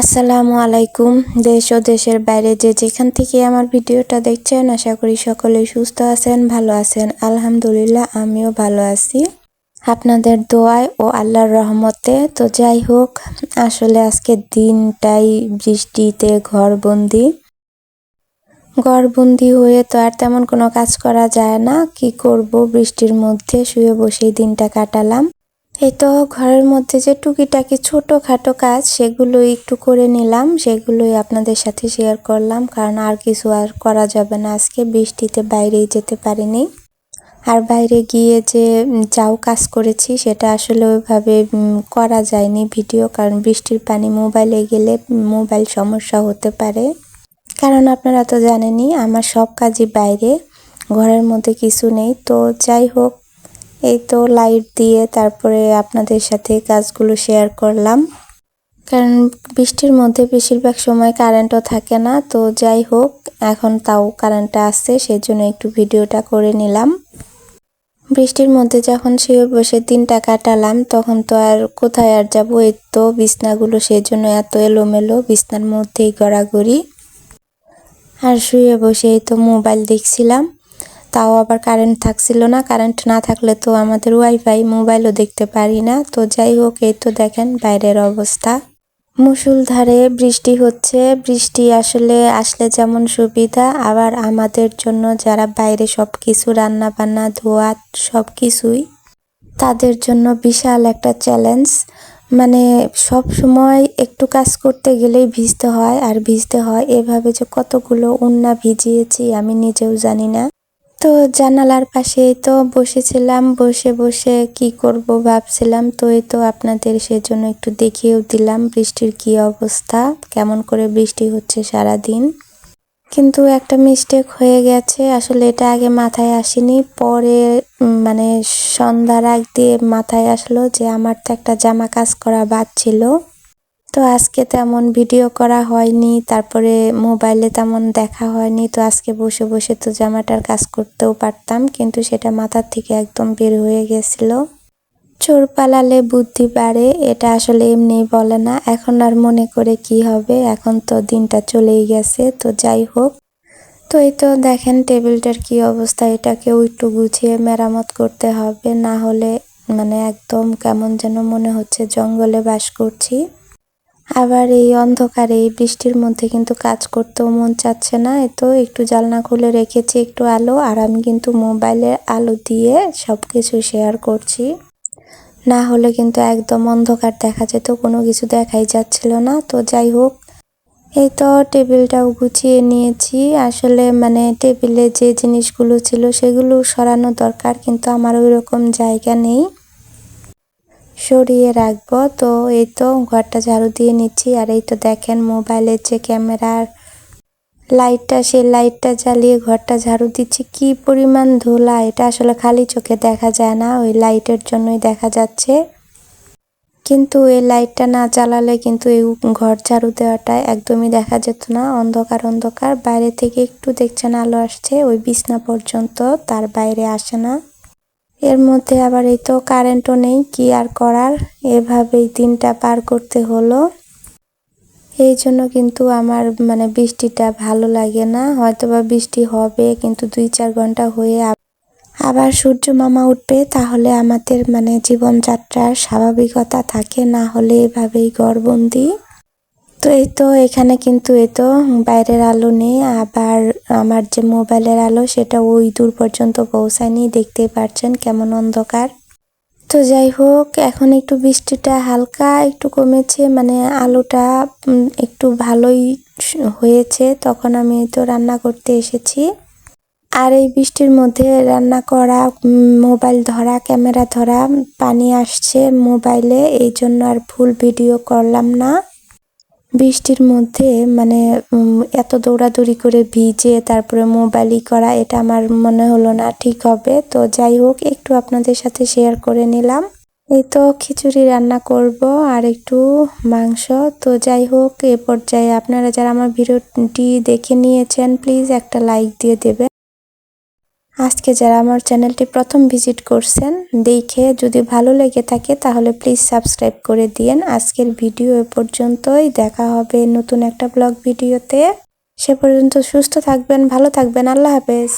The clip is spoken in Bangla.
আসসালামু আলাইকুম। দেশ ও দেশের বাইরে যে যেখান থেকে আমার ভিডিওটা দেখছেন, আশা করি সকলেই সুস্থ আছেন, ভালো আছেন। আলহামদুলিল্লাহ, আমিও ভালো আছি। আপনাদের দোয়ায় ও আল্লাহর রহমতে, তো যাই হোক, আসলে আজকে দিনটাই বৃষ্টিতে ঘরবন্দি। ঘরবন্দি হয়ে তো আর তেমন কোনো কাজ করা যায় না। কি করব? বৃষ্টির মধ্যে শুয়ে বসেই দিনটা কাটালাম। এই তো ঘরের মধ্যে যে টুকিটাকি ছোটোখাটো কাজ সেগুলো একটু করে নিলাম, সেগুলোই আপনাদের সাথে শেয়ার করলাম, কারণ আর কিছু আর করা যাবে না আজকে, বৃষ্টিতে বাইরেই যেতে পারিনি। আর বাইরে গিয়ে যে যাও কাজ করেছি, সেটা আসলে ওইভাবে করা যায়নি ভিডিও, কারণ বৃষ্টির পানি মোবাইলে গেলে মোবাইল সমস্যা হতে পারে। কারণ আপনারা তো জানেনই, আমার সব কাজই বাইরে, ঘরের মধ্যে কিছু নেই, তো যাই হোক এই তো লাইট দিয়ে তারপরে আপনাদের সাথে কাজগুলো শেয়ার করলাম। কারণ বৃষ্টির মধ্যে বেশিরভাগ সময় কারেন্টও থাকে না, তো যাই হোক, এখন তাও কারেন্টটা আসছে সেজন্য একটু ভিডিওটা করে নিলাম। বৃষ্টির মধ্যে যখন শুয়ে বসে দিনটা কাটালাম, তখন তো আর কোথায় আর যাব? এই তো বিছনাগুলো, সেজন্য এত এলোমেলো, বিছনার মধ্যেই গড়াগড়ি। আর শুয়ে বসে এই তো মোবাইল দেখছিলাম। তাও আবার কারেন্ট থাকছিল না। কারেন্ট না থাকলে তো আমাদের ওয়াইফাই মোবাইলও দেখতে পারি না। তো যাই হোক, এই তো দেখেন বাইরের অবস্থা। মুসুলধারে বৃষ্টি হচ্ছে। বৃষ্টি আসলে আসলে যেমন সুবিধা। আবার আমাদের জন্য যারা বাইরে সব কিছু রান্না বান্না ধোয়া সব কিছুই তাদের জন্য বিশাল একটা চ্যালেঞ্জ মানে সব সময় একটু কাজ করতে গেলেই ভিজতে হয় আর ভিজতে হয়। এভাবে যে কতগুলো উন্না ভিজিয়েছি আমি নিজেও জানি না। তো জানালার পাশেই তো বসেছিলাম, বসে বসে কি করব ভাবছিলাম। তো এই তো আপনাদের সেজন্য একটু দেখিয়েও দিলাম বৃষ্টির কি অবস্থা, কেমন করে বৃষ্টি হচ্ছে সারা দিন কিন্তু একটা মিস্টেক হয়ে গেছে, আসলে এটা আগে মাথায় আসেনি। পরে মানে সন্ধ্যার আগ দিয়ে মাথায় আসলো যে আমার তো একটা জামা কাজ করা বাদ ছিল। তো আজকে তেমন ভিডিও করা হয়নি, তারপরে মোবাইলে তেমন দেখা হয়নি, তো আজকে বসে বসে তো জামাটার কাজ করতেও পারতাম, কিন্তু সেটা মাথার থেকে একদম বের হয়ে গেছিল। চোর পালালে বুদ্ধি বাড়ে, এটা আসলে এমনি বলে না, এখন আর মনে করে কি হবে, এখন তো দিনটা চলেই গেছে, তো যাই হোক। তো এই তো দেখেন টেবিলটার কি অবস্থা এটাকেও একটু গুছিয়ে মেরামত করতে হবে, না হলে মানে একদম কেমন যেন মনে হচ্ছে জঙ্গলে বাস করছি। আবার এই অন্ধকারে, এই বৃষ্টির মধ্যে কিন্তু কাজ করতেও মন চাচ্ছে না। তো একটু জালনা খুলে রেখেছি, একটু আলো, আর আমি কিন্তু মোবাইলের আলো দিয়ে সব কিছু শেয়ার করছি। না হলে কিন্তু একদম অন্ধকার দেখা যেত, কোনো কিছু দেখাই যাচ্ছিল না। তো যাই হোক, এই তো টেবিলটাও গুছিয়ে নিয়েছি। আসলে মানে টেবিলে যে জিনিসগুলো ছিল সেগুলো সরানো দরকার, কিন্তু আমার ওই রকম জায়গা নেই। সরিয়ে রাখব। তো এই তো ঘরটা ঝাড়ু দিয়ে নিচ্ছি। আর এই তো দেখেন মোবাইলের যে ক্যামেরার লাইটটা, সেই লাইটটা জ্বালিয়ে ঘরটা ঝাড়ু দিচ্ছি। কি পরিমাণ ধুলা! এটা আসলে খালি চোখে দেখা যায় না, ওই লাইটের জন্যই দেখা যাচ্ছে। কিন্তু এই লাইটটা না জ্বালালে কিন্তু এই ঘর ঝাড়ু দেওয়াটা একদমই দেখা যেত না। অন্ধকার অন্ধকার। বাইরে থেকে একটু দেখছেন আলো আসছে, ওই বিছনা পর্যন্ত। তার বাইরে আসে না। এর মধ্যে আবার এই তো কারেন্টও নেই, কি আর করার? এভাবেই দিনটা পার করতে হলো। এই জন্য কিন্তু আমার মানে বৃষ্টিটা ভালো লাগে না। হয়তোবা বৃষ্টি হবে, কিন্তু দুই চার ঘণ্টা হয়ে আবার সূর্য মামা উঠবে, তাহলে আমাদের মানে জীবনযাত্রার স্বাভাবিকতা থাকে। না হলে এভাবেই গড়বন্দি তো এই তো এখানে কিন্তু এই তো বাইরের আলো নেই, আবার আমার যে মোবাইলের আলো সেটা ওই দূর পর্যন্ত পৌঁছায়নি, দেখতেই পাচ্ছেন কেমন অন্ধকার। তো যাই হোক, এখন একটু বৃষ্টিটা হালকা একটু কমেছে মানে আলোটা একটু ভালোই হয়েছে, তখন আমি তো রান্না করতে এসেছি। আর এই বৃষ্টির মধ্যে রান্না করা মোবাইল ধরা, ক্যামেরা ধরা, পানি আসছে মোবাইলে, এই জন্য আর ফুল ভিডিও করলাম না। বৃষ্টির মধ্যে মানে এত দৌড়াদৌড়ি করে ভিজে তারপরে মোবাইলই করা, এটা আমার মনে হলো না ঠিক হবে। তো যাই হোক, একটু আপনাদের সাথে শেয়ার করে নিলাম। এই তো খিচুড়ি রান্না করব আর একটু মাংস। তো যাই হোক, এ পর্যায়ে আপনারা যারা আমার ভিডিওটি দেখে নিয়েছেন প্লিজ একটা লাইক দিয়ে দেবেন। আজকে যারা আমার চ্যানেলটি প্রথম ভিজিট করছেন, দেখে যদি ভালো লেগে থাকে তাহলে প্লিজ সাবস্ক্রাইব করে দিয়েন। আজকের ভিডিও এ পর্যন্তই। দেখা হবে নতুন একটা ব্লগ ভিডিওতে। সে পর্যন্ত সুস্থ থাকবেন, ভালো থাকবেন। আল্লাহ হাফেজ।